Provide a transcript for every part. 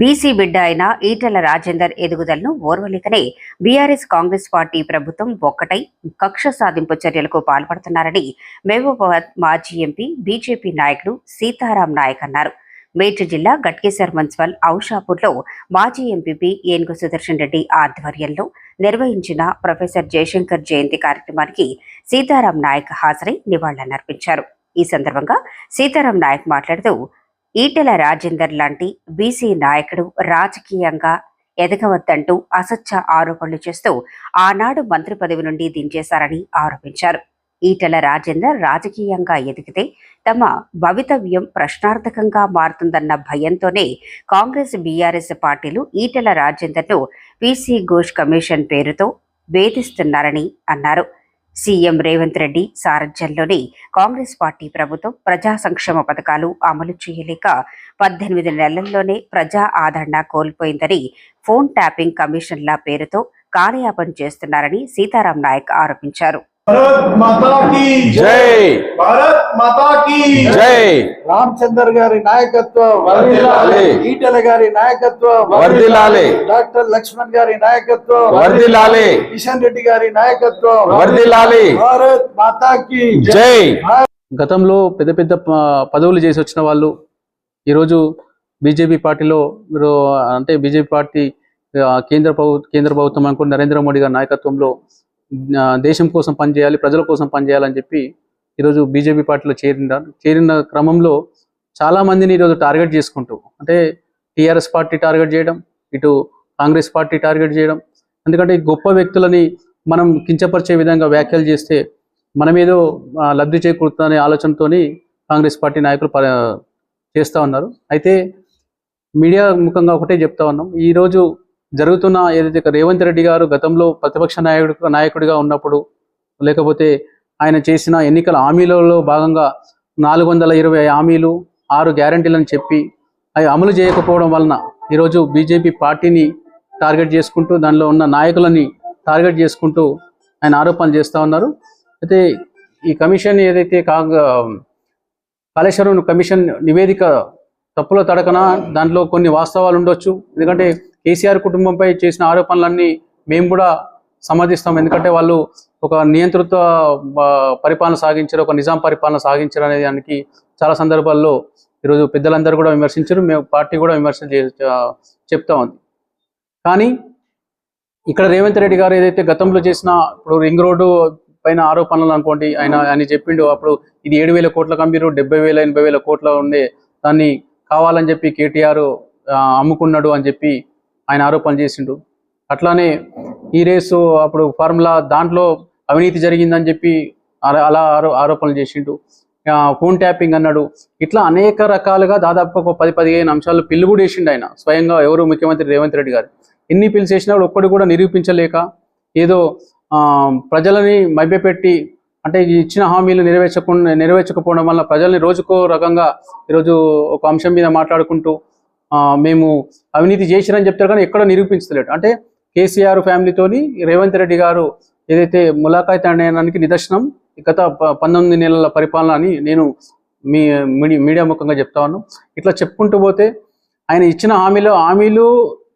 BC బిడ్డ అయిన ఈటెల రాజేందర్ ఎదుగుదలను ఓర్వలేకనే బీఆర్ఎస్ కాంగ్రెస్ పార్టీ ప్రభుత్వం ఒక్కటై కక్ష సాధింపు చర్యలకు పాల్పడుతున్నారని మహబూబాబాద్ మాజీ ఎంపీ బీజేపీ నాయకుడు సీతారాం నాయక్ అన్నారు. మేడ్చల్ జిల్లా గట్కేశ్వర్ మున్సిపల్ ఔషాపూర్లో మాజీ ఎంపీపీ ఏనుగు సుదర్శన్ రెడ్డి ఆధ్వర్యంలో నిర్వహించిన ప్రొఫెసర్ జయశంకర్ జయంతి కార్యక్రమానికి సీతారాం నాయక్ హాజరై నివాళులర్పించారు. ఈ సందర్భంగా సీతారాం నాయక్ మాట్లాడుతూ ఈటెల రాజేందర్ లాంటి బీసీ నాయకుడు రాజకీయంగా ఎదగవద్దంటూ అసత్య ఆరోపణలు చేస్తూ ఆనాడు మంత్రి పదవి నుండి దించేశారని ఆరోపించారు. ఈటెల రాజేందర్ రాజకీయంగా ఎదిగితే తమ భవితవ్యం ప్రశ్నార్థకంగా మారుతుందన్న భయంతోనే కాంగ్రెస్ బీఆర్ఎస్ పార్టీలు ఈటెల రాజేందర్ను పీసీ ఘోష్ కమిషన్ పేరుతో వేధిస్తున్నారని అన్నారు. సీఎం రేవంత్ రెడ్డి సారథ్యంలోని కాంగ్రెస్ పార్టీ ప్రభుత్వం ప్రజా సంక్షేమ పథకాలు అమలు చేయలేక పద్దెనిమిది నెలల్లోనే ప్రజా ఆదరణ కోల్పోయిందని ఫోన్ ట్యాపింగ్ కమిషన్ల పేరుతో కాలయాపన చేస్తున్నారని సీతారాం నాయక్ ఆరోపించారు. భారత్ మాతా కీ జై భారత్ మాతా కీ జై రామచందర్ గారి నాయకత్వం వర్ధిల్లాలి ఈటెల గారి నాయకత్వం వర్ధిల్లాలి డాక్టర్ లక్ష్మణ్ గారి నాయకత్వం వర్ధిల్లాలి కిషన్ రెడ్డి గారి నాయకత్వం వర్ధిల్లాలి భారత్ మాతా కీ జై. గతంలో పెద్ద పెద్ద పదవులు చేసి వచ్చిన వాళ్ళు ఈరోజు బీజేపీ పార్టీలో అంటే బీజేపీ పార్టీ కేంద్ర ప్రభుత్వ కేంద్ర ప్రభుత్వం అనుకుంటే నరేంద్ర మోడీ గారి నాయకత్వంలో దేశం కోసం పనిచేయాలి ప్రజల కోసం పనిచేయాలని చెప్పి ఈరోజు బీజేపీ పార్టీలో చేరిన చేరిన క్రమంలో చాలా మందిని ఈరోజు టార్గెట్ చేసుకుంటూ అంటే టీఆర్ఎస్ పార్టీ టార్గెట్ చేయడం ఇటు కాంగ్రెస్ పార్టీ టార్గెట్ చేయడం ఎందుకంటే గొప్ప వ్యక్తులని మనం కించపరిచే విధంగా వ్యాఖ్యలు చేస్తే మనం ఏదో లబ్ధి చేకూరుతుందనే ఆలోచనతో కాంగ్రెస్ పార్టీ నాయకులు ప- ఉన్నారు. అయితే మీడియా ముఖంగా ఒకటే చెప్తా ఉన్నాం. ఈరోజు జరుగుతున్న ఏదైతే రేవంత్ రెడ్డి గారు గతంలో ప్రతిపక్ష నాయకుడు నాయకుడిగా ఉన్నప్పుడు లేకపోతే ఆయన చేసిన ఎన్నికల హామీలలో భాగంగా నాలుగు వందల ఇరవై హామీలు ఆరు గ్యారంటీలను చెప్పి అవి అమలు చేయకపోవడం వలన ఈరోజు బీజేపీ పార్టీని టార్గెట్ చేసుకుంటూ దానిలో ఉన్న నాయకులని టార్గెట్ చేసుకుంటూ ఆయన ఆరోపణలు చేస్తూ ఉన్నారు. అయితే ఈ కమిషన్ ఏదైతే కాగా కాళేశ్వరం కమిషన్ నివేదిక తప్పుల తడకన దాంట్లో కొన్ని వాస్తవాలు ఉండొచ్చు. ఎందుకంటే కేసీఆర్ కుటుంబంపై చేసిన ఆరోపణలన్నీ మేము కూడా సమర్థిస్తాం. ఎందుకంటే వాళ్ళు ఒక నియంతృత్వ పరిపాలన సాగించారు ఒక నిజాం పరిపాలన సాగించారు అనే దానికి చాలా సందర్భాల్లో ఈరోజు పెద్దలందరూ కూడా విమర్శించారు. మేము పార్టీ కూడా విమర్శ చే- చెప్తా ఉంది. కానీ ఇక్కడ రేవంత్ రెడ్డి గారు ఏదైతే గతంలో చేసిన ఇప్పుడు రింగ్ రోడ్డు పైన ఆరోపణలు అనుకోండి ఆయన ఆయన చెప్పిండు అప్పుడు ఇది ఏడు వేల కోట్ల కంబీరు డెబ్బై వేల ఎనభై వేల కోట్ల ఉండే దాన్ని కావాలని చెప్పి కేటీఆర్ అమ్ముకున్నాడు అని చెప్పి ఆయన ఆరోపణలు చేసిండు. అట్లానే ఈ రేసు అప్పుడు ఫార్ములా దాంట్లో అవినీతి జరిగిందని చెప్పి అలా- అలా ఆరో ఆరోపణలు చేసిండు. ఫోన్ ట్యాపింగ్ అన్నాడు. ఇట్లా అనేక రకాలుగా దాదాపు ఒక పది పదిహేను అంశాలు పిల్లు కూడా వేసిండు ఆయన. స్వయంగా ఎవరు ముఖ్యమంత్రి రేవంత్ రెడ్డి గారు. ఎన్ని పిల్స్ వేసినా కూడా ఒక్కడు కూడా నిరూపించలేక ఏదో ప్రజలని మభ్యపెట్టి అంటే ఈ ఇచ్చిన హామీలు నెరవేర్చకుండా నెరవేర్చకపోవడం వల్ల ప్రజల్ని రోజుకో రకంగా ఈరోజు ఒక అంశం మీద మాట్లాడుకుంటూ మేము అవినీతి చేసిరని చెప్తారు కానీ ఎక్కడ నిరూపించలేడు. అంటే కేసీఆర్ ఫ్యామిలీతోని రేవంత్ రెడ్డి గారు ఏదైతే ములాఖాత్ అనేదానికి నిదర్శనం ఈ గత ప- పంతొమ్మిది నెలల పరిపాలన అని నేను మీ మీడి- మీడియా ముఖంగా చెప్తా ఉన్నాను. ఇట్లా చెప్పుకుంటూ పోతే ఆయన ఇచ్చిన హామీలు హామీలు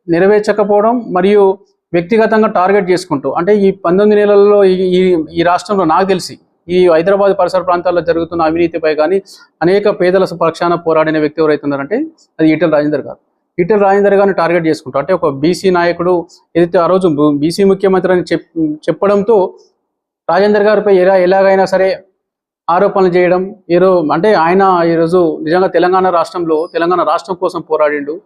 నెరవేర్చకపోవడం మరియు వ్యక్తిగతంగా టార్గెట్ చేసుకుంటూ అంటే ఈ పంతొమ్మిది నెలల్లో ఈ ఈ- ఈ రాష్ట్రంలో నాకు తెలిసి ఈ హైదరాబాద్ పరిసర ప్రాంతాల్లో జరుగుతున్న అవినీతిపై కానీ అనేక పేదల పక్షాన పోరాడిన వ్యక్తి ఎవరైతే ఉన్నారంటే అది ఈటల రాజేందర్ గారు. ఈటల రాజేందర్ గారిని టార్గెట్ చేసుకుంటారు. అంటే ఒక బీసీ నాయకుడు ఏదైతే ఆ రోజు బీసీ ముఖ్యమంత్రి అని చెప్ చెప్పడంతో రాజేందర్ గారిపై ఎలా ఎలాగైనా సరే ఆరోపణలు చేయడం ఈరో అంటే ఆయన ఈరోజు నిజంగా తెలంగాణ రాష్ట్రంలో తెలంగాణ రాష్ట్రం కోసం పోరాడిండు.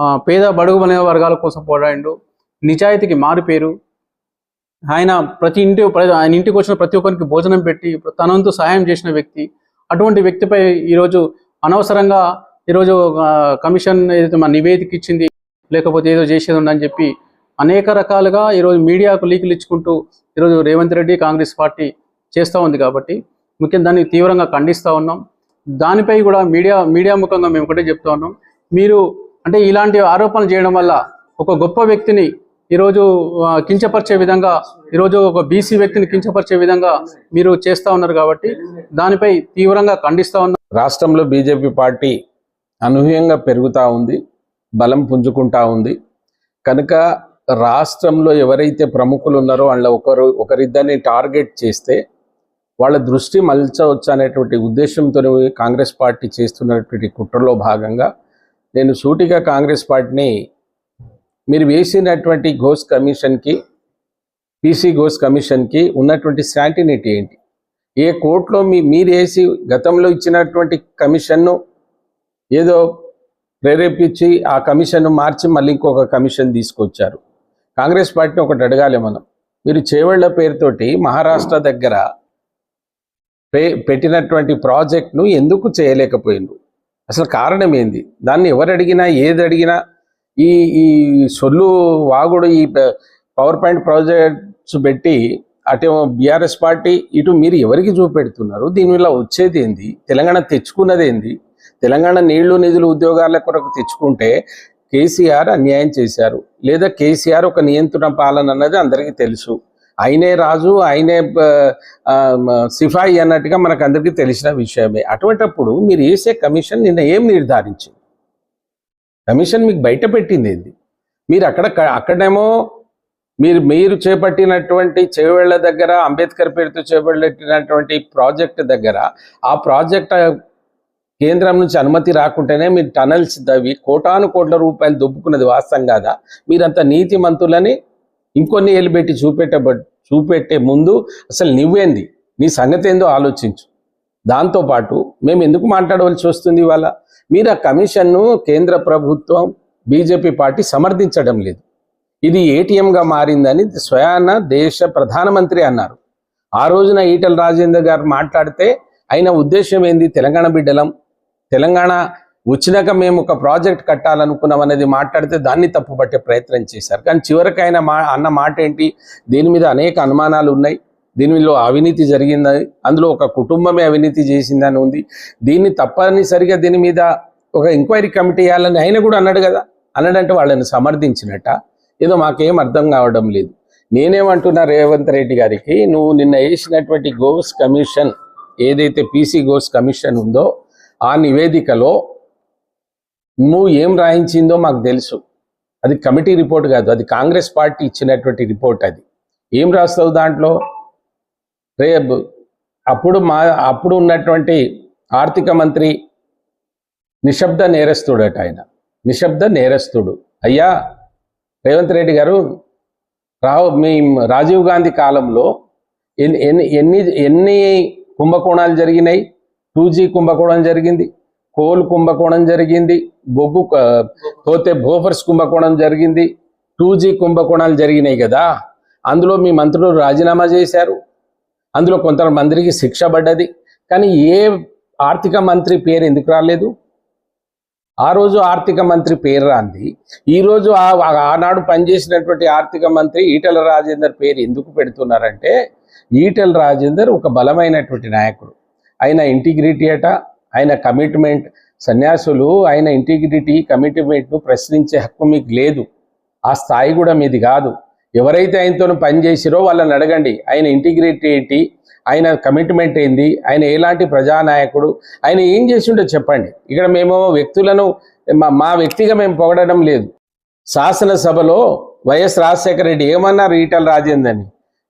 ఆ, పేద బడుగు బలైన వర్గాల కోసం పోరాడిండు. నిజాయితీకి మారు పేరు. ఆయన ప్రతి ఇంటి ప్ర- ఆయన ఇంటికి వచ్చిన ప్రతి ఒక్కరికి భోజనం పెట్టి తనంతు సహాయం చేసిన వ్యక్తి. అటువంటి వ్యక్తిపై ఈరోజు అనవసరంగా ఈరోజు కమిషన్ ఏదైతే మా నివేదిక ఇచ్చింది లేకపోతే ఏదో చేసేది ఉందని చెప్పి అనేక రకాలుగా ఈరోజు మీడియాకు లీకులు ఇచ్చుకుంటూ ఈరోజు రేవంత్ రెడ్డి కాంగ్రెస్ పార్టీ చేస్తూ ఉంది కాబట్టి ముఖ్యంగా దాన్ని తీవ్రంగా ఖండిస్తూ ఉన్నాం. దానిపై కూడా మీడియా మీడియా ముఖంగా మేము ఒకటే చెప్తా ఉన్నాం. మీరు అంటే ఇలాంటి ఆరోపణలు చేయడం వల్ల ఒక గొప్ప వ్యక్తిని ఈరోజు కించపరిచే విధంగా ఈరోజు ఒక బీసీ వ్యక్తిని కించపరిచే విధంగా మీరు చేస్తూ ఉన్నారు కాబట్టి దానిపై తీవ్రంగా ఖండిస్తూ ఉన్నారు రాష్ట్రంలో బీజేపీ పార్టీ అనూహ్యంగా పెరుగుతూ ఉంది బలం పుంజుకుంటా ఉంది. కనుక రాష్ట్రంలో ఎవరైతే ప్రముఖులు ఉన్నారో వాళ్ళ ఒకరు ఒకరిద్దరిని టార్గెట్ చేస్తే వాళ్ళ దృష్టి మలచవచ్చు అనేటువంటి ఉద్దేశంతో కాంగ్రెస్ పార్టీ చేస్తున్నటువంటి కుట్రలో భాగంగా నేను సూటిగా కాంగ్రెస్ పార్టీని మీరు వేసినటువంటి ఘోష్ కమిషన్కి పీసీ ఘోష్ కమిషన్కి ఉన్నటువంటి శాంటినిటీ ఏంటి? ఏ కోర్టులో మీ మీరు వేసి గతంలో ఇచ్చినటువంటి కమిషన్ను ఏదో ప్రేరేపించి ఆ కమిషన్ను మార్చి మళ్ళీ ఇంకొక కమిషన్ తీసుకొచ్చారు. కాంగ్రెస్ పార్టీని ఒకటి అడగాలి మనం. మీరు చేవళ్ళ పేరుతోటి మహారాష్ట్ర దగ్గర పే- పెట్టినటువంటి ప్రాజెక్ట్ను ఎందుకు చేయలేకపోయిండ్రు అసలు కారణం ఏంది? దాన్ని ఎవరు అడిగినా ఏది అడిగినా ఈ ఈ సొల్లు వాగుడు ఈ పవర్ పాయింట్ ప్రాజెక్ట్స్ పెట్టి అటు బీఆర్ఎస్ పార్టీ ఇటు మీరు ఎవరికి చూపెడుతున్నారు? దీనివల్ల వచ్చేది ఏంది? తెలంగాణ తెచ్చుకున్నది ఏంది? తెలంగాణ నీళ్ళు నిధులు ఉద్యోగాల కొరకు తెచ్చుకుంటే కేసీఆర్ అన్యాయం చేశారు. లేదా కేసీఆర్ ఒక నియంత్రణ పాలన అన్నది అందరికీ తెలుసు. ఆయనే రాజు ఆయనే సిఫాయి అన్నట్టుగా మనకు అందరికీ తెలిసిన విషయమే. అటువంటప్పుడు మీరు వేసే కమిషన్ నిన్న ఏం నిర్ధారించింది? కమిషన్ మీకు బయట పెట్టింది ఏంది? మీరు అక్కడ అక్కడేమో మీరు మీరు చేపట్టినటువంటి చేవేళ్ళ దగ్గర అంబేద్కర్ పేరుతో చేపట్టినటువంటి ప్రాజెక్ట్ దగ్గర ఆ ప్రాజెక్ట్ కేంద్రం నుంచి అనుమతి రాకుంటేనే మీరు టనల్స్ దవి కోటాను కోట్ల రూపాయలు దొబ్బుకున్నది వాస్తవం కాదా? మీరంత నీతి మంతులని ఇంకొన్ని ఏళ్ళు పెట్టి చూపెట్టబ చూపెట్టే ముందు అసలు నువ్వేంది? నీ సంగతి ఏందో ఆలోచించు. దాంతోపాటు మేము ఎందుకు మాట్లాడవలసి వస్తుంది ఇవాళ? మీరు ఆ కమిషన్ను కేంద్ర ప్రభుత్వం బీజేపీ పార్టీ సమర్థించడం లేదు. ఇది ఏటీఎంగా మారిందని స్వయాన దేశ ప్రధానమంత్రి అన్నారు. ఆ రోజున ఈటల రాజేందర్ గారు మాట్లాడితే ఆయన ఉద్దేశం ఏంది? తెలంగాణ బిడ్డలం. తెలంగాణ వచ్చినాక మేము ఒక ప్రాజెక్ట్ కట్టాలనుకున్నాం అనేది మాట్లాడితే దాన్ని తప్పుపట్టే ప్రయత్నం చేశారు. కానీ చివరికి ఆయన మా అన్న మాట ఏంటి దీని మీద అనేక అనుమానాలు ఉన్నాయి. దీనిలో అవినీతి జరిగిందని అందులో ఒక కుటుంబమే అవినీతి చేసిందని ఉంది. దీన్ని తప్పనిసరిగా దీని మీద ఒక ఎంక్వైరీ కమిటీ వేయాలని ఆయన కూడా అన్నాడు కదా. అన్నాడంటే వాళ్ళని సమర్థించినట్ట. ఏదో మాకేం అర్థం కావడం లేదు. నేనేమంటున్నా రేవంత్ రెడ్డి గారికి నువ్వు నిన్న వేసినటువంటి గోస్ కమిషన్ ఏదైతే పీసీ గోస్ కమిషన్ ఉందో ఆ నివేదికలో నువ్వు ఏం రాయించిందో మాకు తెలుసు. అది కమిటీ రిపోర్ట్ కాదు అది కాంగ్రెస్ పార్టీ ఇచ్చినటువంటి రిపోర్ట్ అది. ఏం రాస్తావు దాంట్లో? రేపు అప్పుడు మా అప్పుడు ఉన్నటువంటి ఆర్థిక మంత్రి నిశ్శబ్ద నేరస్తుడట ఆయన. నిశ్శబ్ద నేరస్తుడు. అయ్యా రేవంత్ రెడ్డి గారు రావు మీ రాజీవ్ గాంధీ కాలంలో ఎన్ని ఎన్ని ఎన్ని ఎన్ని కుంభకోణాలు జరిగినాయి? టూ జీ కుంభకోణం జరిగింది కోల్ కుంభకోణం జరిగింది బొగ్గు పోతే బోఫర్స్ కుంభకోణం జరిగింది టూ జీ కుంభకోణాలు జరిగినాయి కదా. అందులో మీ మంత్రులు రాజీనామా చేశారు. అందులో కొంతమందికి శిక్ష పడ్డది. కానీ ఏ ఆర్థిక మంత్రి పేరు ఎందుకు రాలేదు? ఆ రోజు ఆర్థిక మంత్రి పేరు రాంది. ఈ రోజు ఆ- ఆనాడు పనిచేసినటువంటి ఆర్థిక మంత్రి ఈటల రాజేందర్ పేరు ఎందుకు పెడుతున్నారంటే ఈటల రాజేందర్ ఒక బలమైనటువంటి నాయకుడు. ఆయన ఇంటిగ్రిటీ అట ఆయన కమిట్మెంట్ సన్యాసులు ఆయన ఇంటిగ్రిటీ కమిట్మెంట్ను ప్రశ్నించే హక్కు మీకు లేదు. ఆ స్థాయి కూడా మీది కాదు. ఎవరైతే ఆయనతో పనిచేసిరో వాళ్ళని అడగండి. ఆయన ఇంటిగ్రిటీ ఏంటి? ఆయన కమిట్మెంట్ ఏంది? ఆయన ఎలాంటి ప్రజానాయకుడు? ఆయన ఏం చేసిండో చెప్పండి. ఇక్కడ మేము వ్యక్తులను మా మా వ్యక్తిగా మేము పొగడడం లేదు. శాసనసభలో వైఎస్ రాజశేఖర రెడ్డి ఏమన్నారు ఈటల రాజేందని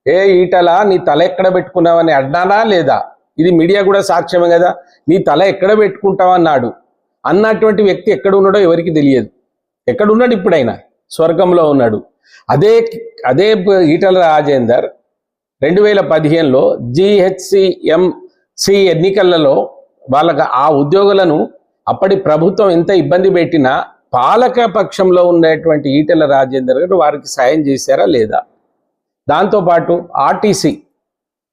ఏ ఈటల నీ తల ఎక్కడ పెట్టుకున్నావని అడ్డానా లేదా? ఇది మీడియా కూడా సాక్ష్యమే కదా. నీ తల ఎక్కడ పెట్టుకుంటావన్నాడు? అన్నటువంటి వ్యక్తి ఎక్కడ ఉన్నాడో ఎవరికి తెలియదు. ఎక్కడ ఉన్నాడు ఇప్పుడైనా? స్వర్గంలో ఉన్నాడు. అదే అదే ఈటల రాజేందర్ రెండు వేల పదిహేనులో జిహెచ్సిఎంసి ఎన్నికలలో వాళ్ళకి ఆ ఉద్యోగులను అప్పటి ప్రభుత్వం ఎంత ఇబ్బంది పెట్టినా పాలక పక్షంలో ఉండేటువంటి ఈటెల రాజేందర్ గారు వారికి సాయం చేశారా లేదా? దాంతోపాటు ఆర్టీసీ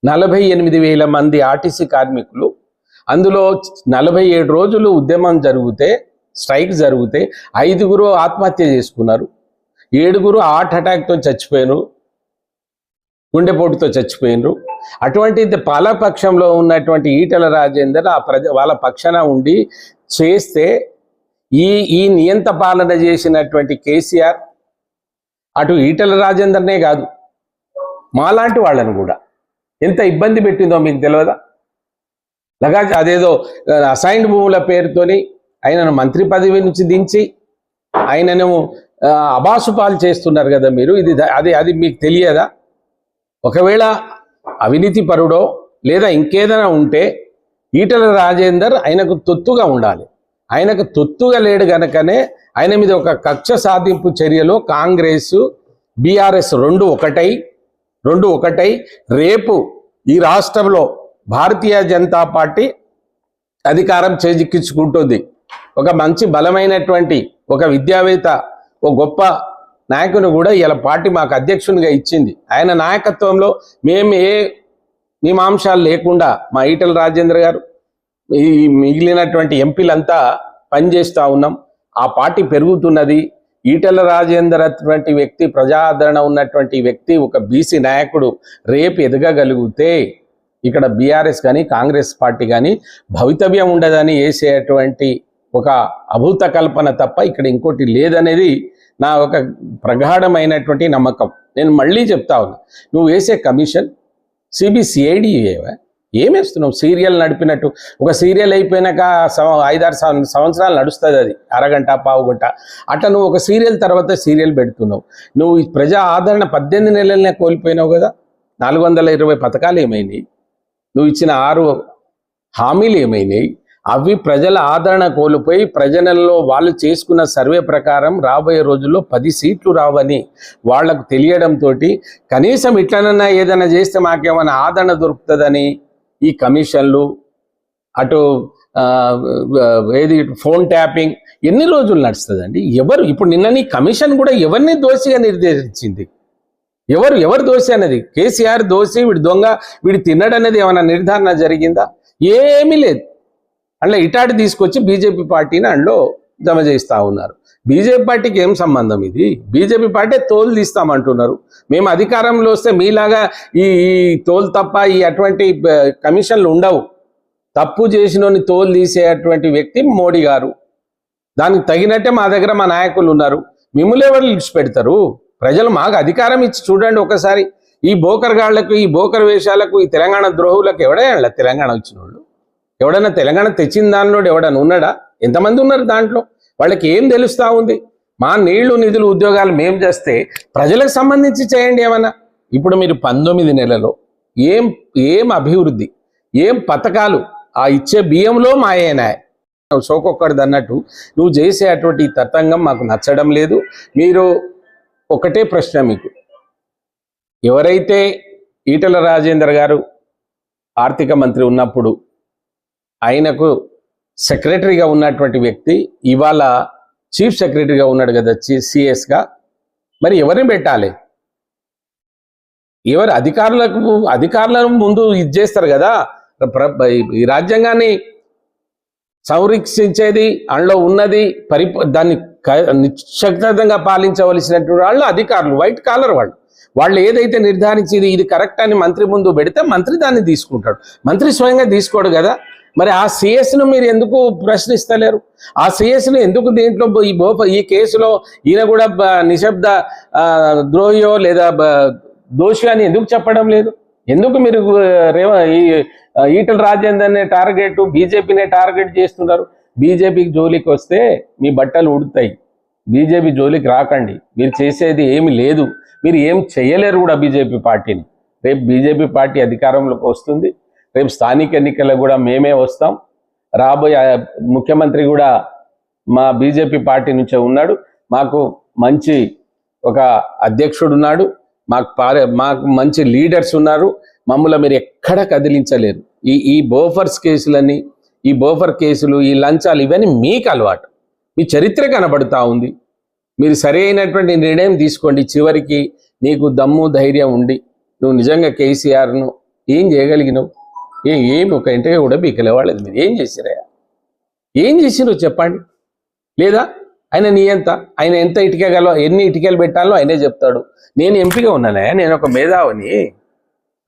నలభై ఎనిమిది వేల మంది ఆర్టీసీ కార్మికులు అందులో నలభై ఏడు రోజులు ఉద్యమం జరిగితే స్ట్రైక్ జరిగితే ఐదుగురు ఆత్మహత్య చేసుకున్నారు. ఏడుగురు హార్ట్ అటాక్తో చచ్చిపోయారు గుండెపోటుతో చచ్చిపోయినరు. అటువంటి పాలపక్షంలో ఉన్నటువంటి ఈటల రాజేందర్ ఆ ప్రజ వాళ్ళ పక్షాన ఉండి చేస్తే ఈ ఈ నియంత పాలన చేసినటువంటి కేసీఆర్ అటు ఈటల రాజేందర్నే కాదు మాలాంటి వాళ్ళని కూడా. ఎంత ఇబ్బంది పెట్టిందో మీకు తెలియదా లగా అదేదో అసైన్డ్ భూముల పేరుతోని ఆయనను మంత్రి పదవి నుంచి దించి ఆయనను అబాసు పాలు చేస్తున్నారు కదా మీరు? ఇది అది అది మీకు తెలియదా? ఒకవేళ అవినీతి పరుడో లేదా ఇంకేదైనా ఉంటే ఈటల రాజేందర్ ఆయనకు తొత్తుగా ఉండాలి. ఆయనకు తొత్తుగా లేడు గనకనే ఆయన మీద ఒక కక్ష సాధింపు చర్యలో కాంగ్రెస్ బీఆర్ఎస్ రెండు ఒకటై రెండు ఒకటై రేపు ఈ రాష్ట్రంలో భారతీయ జనతా పార్టీ అధికారం చేజిక్కించుకుంటుంది. ఒక మంచి బలమైనటువంటి ఒక విద్యావేత్త ఓ గొప్ప నాయకుని కూడా ఇలా పార్టీ మాకు అధ్యక్షునిగా ఇచ్చింది. ఆయన నాయకత్వంలో మేము ఏ మీమాంశాలు లేకుండా మా ఈటల రాజేంద్ర గారు ఈ మిగిలినటువంటి ఎంపీలంతా పనిచేస్తూ ఉన్నాం. ఆ పార్టీ పెరుగుతున్నది. ఈటల రాజేందర్ అటువంటి వ్యక్తి ప్రజాదరణ ఉన్నటువంటి వ్యక్తి ఒక బీసీ నాయకుడు రేపు ఎదగగలిగితే ఇక్కడ బీఆర్ఎస్ కానీ కాంగ్రెస్ పార్టీ కానీ భవితవ్యం ఉండదని వేసేటువంటి ఒక అభూత కల్పన తప్ప ఇక్కడ ఇంకోటి లేదనేది నా ఒక ప్రగాఢమైనటువంటి నమ్మకం. నేను మళ్ళీ చెప్తా ఉన్నా నువ్వు వేసే కమిషన్ సిబిసిఐడి ఏమేస్తున్నావు వేస్తున్నావు? సీరియల్ నడిపినట్టు. ఒక సీరియల్ అయిపోయినాక సంవ ఐదారు సంవత్సరాలు నడుస్తుంది అది. అరగంట పావు గంట. అట్లా నువ్వు ఒక సీరియల్ తర్వాత సీరియల్ పెడుతున్నావు. నువ్వు ప్రజా ఆదరణ పద్దెనిమిది నెలలనే కోల్పోయినావు కదా? నాలుగు వందల ఇరవై పథకాలు ఏమైనాయి? నువ్వు ఇచ్చిన ఆరు హామీలు ఏమైనాయి? అవి ప్రజల ఆదరణ కోల్పోయి ప్రజలలో వాళ్ళు చేసుకున్న సర్వే ప్రకారం రాబోయే రోజుల్లో పది సీట్లు రావని వాళ్ళకు తెలియడంతో కనీసం ఇట్లనన్నా ఏదైనా చేస్తే మాకేమైనా ఆదరణ దొరుకుతుందని ఈ కమిషన్లు అటు ఏది ఫోన్ ట్యాపింగ్ ఎన్ని రోజులు నడుస్తుందండి? ఎవరు ఇప్పుడు నిన్న నీ కమిషన్ కూడా ఎవరిని దోషిగా నిర్దేశించింది? ఎవరు ఎవరు దోషి అన్నది? కేసీఆర్ దోషి వీడి దొంగ వీడి తిన్నడనేది ఏమైనా నిర్ధారణ జరిగిందా? ఏమీ లేదు. అట్లా ఇటాటి తీసుకొచ్చి బీజేపీ పార్టీని అందులో జమ చేస్తూ ఉన్నారు. బీజేపీ పార్టీకి ఏం సంబంధం ఇది? బీజేపీ పార్టీ తోలు తీస్తామంటున్నారు. మేము అధికారంలో వస్తే మీలాగా ఈ ఈ తోలు తప్ప ఈ అటువంటి కమిషన్లు ఉండవు. తప్పు చేసినోని తోలు తీసేటువంటి వ్యక్తి మోడీ గారు. దానికి తగినట్టే మా దగ్గర మా నాయకులు ఉన్నారు. మిమ్మల్ని ఎవరు విడిచిపెడతారు? ప్రజలు మాకు అధికారం ఇచ్చి చూడండి ఒకసారి. ఈ బోకర్ గాళ్ళకు ఈ బోకర్ వేషాలకు ఈ తెలంగాణ ద్రోహులకు ఎవడే తెలంగాణ వచ్చిన వాళ్ళు ఎవడైనా తెలంగాణ తెచ్చిన దానిలో ఎవడన్నా ఉన్నాడా? ఎంతమంది ఉన్నారు దాంట్లో? వాళ్ళకి ఏం తెలుస్తూ ఉంది? మా నీళ్ళు నిధులు ఉద్యోగాలు మేం చేస్తే ప్రజలకు సంబంధించి చేయండి ఏమన్నా? ఇప్పుడు మీరు పంతొమ్మిది నెలలో ఏం ఏం అభివృద్ధి ఏం పథకాలు ఆ ఇచ్చే బియ్యంలో మాయేనా? సోకొక్కడిది అన్నట్టు నువ్వు చేసే అటువంటి తతంగం మాకు నచ్చడం లేదు. మీరు ఒకటే ప్రశ్న మీకు. ఎవరైతే ఈటల రాజేందర్ గారు ఆర్థిక మంత్రి ఉన్నప్పుడు ఆయనకు సెక్రటరీగా ఉన్నటువంటి వ్యక్తి ఇవాళ చీఫ్ సెక్రటరీగా ఉన్నాడు కదా సిఎస్గా. మరి ఎవరిని పెట్టాలి? ఎవరు అధికారులకు అధికారులను ముందు ఇది చేస్తారు కదా. ప్ర- ఈ రాజ్యాంగాన్ని సంరక్షించేది అందులో ఉన్నది పరి దాన్ని నిశ్శబ్దంగా పాలించవలసినటువంటి వాళ్ళు అధికారులు వైట్ కాలర్ వాళ్ళు. వాళ్ళు ఏదైతే నిర్ధారించేది ఇది కరెక్ట్ అని మంత్రి ముందు పెడితే మంత్రి దాన్ని తీసుకుంటాడు. మంత్రి స్వయంగా తీసుకోడు కదా. మరి ఆ సిఎస్ను మీరు ఎందుకు ప్రశ్నిస్తలేరు? ఆ సిఎస్ను ఎందుకు దీంట్లో ఈ బోప ఈ కేసులో ఈయన కూడా నిశ్శబ్ద ద్రోహియో లేదా దోషి అని ఎందుకు చెప్పడం లేదు? ఎందుకు మీరు ఈ ఈటల రాజేందర్నే టార్గెట్ బీజేపీనే టార్గెట్ చేస్తున్నారు? బీజేపీకి జోలికి వస్తే మీ బట్టలు ఉడుతాయి. బీజేపీ జోలికి రాకండి. మీరు చేసేది ఏమి లేదు. మీరు ఏం చేయలేరు కూడా బీజేపీ పార్టీని. రేపు బీజేపీ పార్టీ అధికారంలోకి వస్తుంది. రేపు స్థానిక ఎన్నికల్లో కూడా మేమే వస్తాం. రాబోయే ముఖ్యమంత్రి కూడా మా బీజేపీ పార్టీ నుంచే ఉన్నాడు. మాకు మంచి ఒక అధ్యక్షుడు ఉన్నాడు. మాకు పారే మాకు మంచి లీడర్స్ ఉన్నారు. మమ్మల్ని మీరు ఎక్కడ కదిలించలేరు. ఈ ఈ బోఫర్స్ కేసులని ఈ బోఫర్ కేసులు ఈ లంచాలు ఇవన్నీ మీకు అలవాటు. మీ చరిత్ర కనబడుతూ ఉంది. మీరు సరి అయినటువంటి నిర్ణయం తీసుకోండి. చివరికి నీకు దమ్ము ధైర్యం ఉండి నువ్వు నిజంగా కేసీఆర్ను ఏం చేయగలిగినావు? ఏ ఏం ఒక ఇంటిగా కూడా బీకలేవాళ్ళది మీరు ఏం చేసిరయ్యా ఏం చేసినావు చెప్పండి. లేదా? ఆయన నీ ఎంత? ఆయన ఎంత ఇటుకగలో ఎన్ని ఇటుకలు పెట్టాలో ఆయనే చెప్తాడు. నేను ఎంపిక ఉన్నానే నేను ఒక మేధావిని.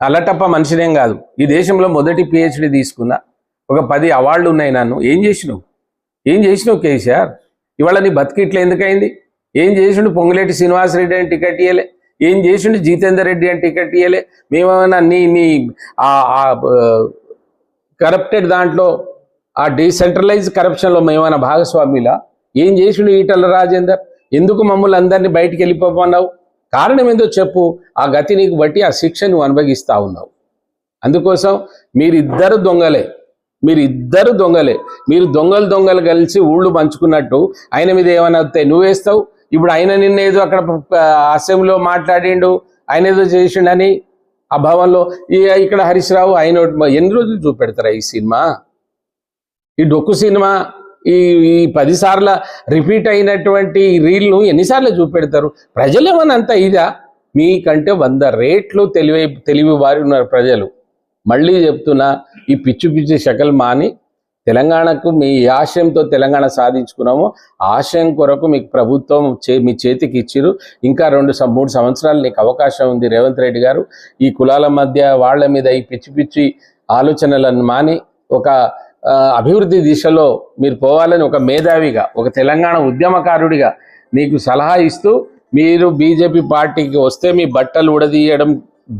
అల్లటప్ప మనిషినేం కాదు. ఈ దేశంలో మొదటి పిహెచ్డి తీసుకున్నా. ఒక పది అవార్డులు ఉన్నాయి నన్ను. ఏం చేసినావు? ఏం చేసినావు కేసీఆర్? ఇవాళ నీ బతికిట్లా ఎందుకైంది? ఏం చేసిండు? పొంగులేటి శ్రీనివాసరెడ్డి అని టికెట్ ఇయ్యలే. ఏం చేసిండు? జితేందర్ రెడ్డి అని టికెట్ ఇయ్యలే. మేమేమైనా నీ నీ కరప్టెడ్ దాంట్లో ఆ డీసెంట్రలైజ్ కరప్షన్లో మేమైనా భాగస్వామిలా? ఏం చేసిండు ఈటల రాజేందర్? ఎందుకు మమ్మల్ని అందరినీ బయటికి వెళ్ళిపోమన్నావు? కారణం ఏందో చెప్పు. ఆ గతి నీకు బట్టి ఆ శిక్ష నువ్వు అనుభవిస్తూ ఉన్నావు. అందుకోసం మీరిద్దరు దొంగలే. మీరిద్దరు దొంగలే. మీరు దొంగలు దొంగలు కలిసి ఊళ్ళు పంచుకున్నట్టు ఆయన మీద ఏమైనా వస్తాయి నువ్వేస్తావు? ఇప్పుడు ఆయన నిన్న ఏదో అక్కడ అసెంబ్లీలో మాట్లాడిండు ఆయన ఏదో చేసిండని ఆ భవన్లో ఈ- ఇక్కడ హరీష్ రావు ఆయన ఎన్ని రోజులు చూపెడతారా ఈ సినిమా? ఈ డొక్కు సినిమా ఈ ఈ పదిసార్ల రిపీట్ అయినటువంటి రీల్ను ఎన్నిసార్లు చూపెడతారు? ప్రజలేమనంత అంత ఇదా? మీకంటే వంద రేట్లు తెలివై తెలివి వారి ఉన్నారు ప్రజలు. మళ్ళీ చెప్తున్నా ఈ పిచ్చి పిచ్చి శకలు మాని తెలంగాణకు మీ ఆశయంతో తెలంగాణ సాధించుకున్నాము. ఆశయం కొరకు మీకు ప్రభుత్వం చే మీ చేతికి ఇచ్చిరు. ఇంకా రెండు మూడు సంవత్సరాలు నీకు అవకాశం ఉంది రేవంత్ రెడ్డి గారు. ఈ కులాల మధ్య వాళ్ళ మీద ఈ పిచ్చి పిచ్చి ఆలోచనలను మాని ఒక అభివృద్ధి దిశలో మీరు పోవాలని ఒక మేధావిగా ఒక తెలంగాణ ఉద్యమకారుడిగా నీకు సలహా ఇస్తూ మీరు బీజేపీ పార్టీకి వస్తే మీ బట్టలు ఉడదీయడం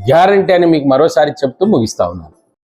గ్యారంటీ అని మీకు మరోసారి చెప్తూ ముగిస్తా ఉన్నాను.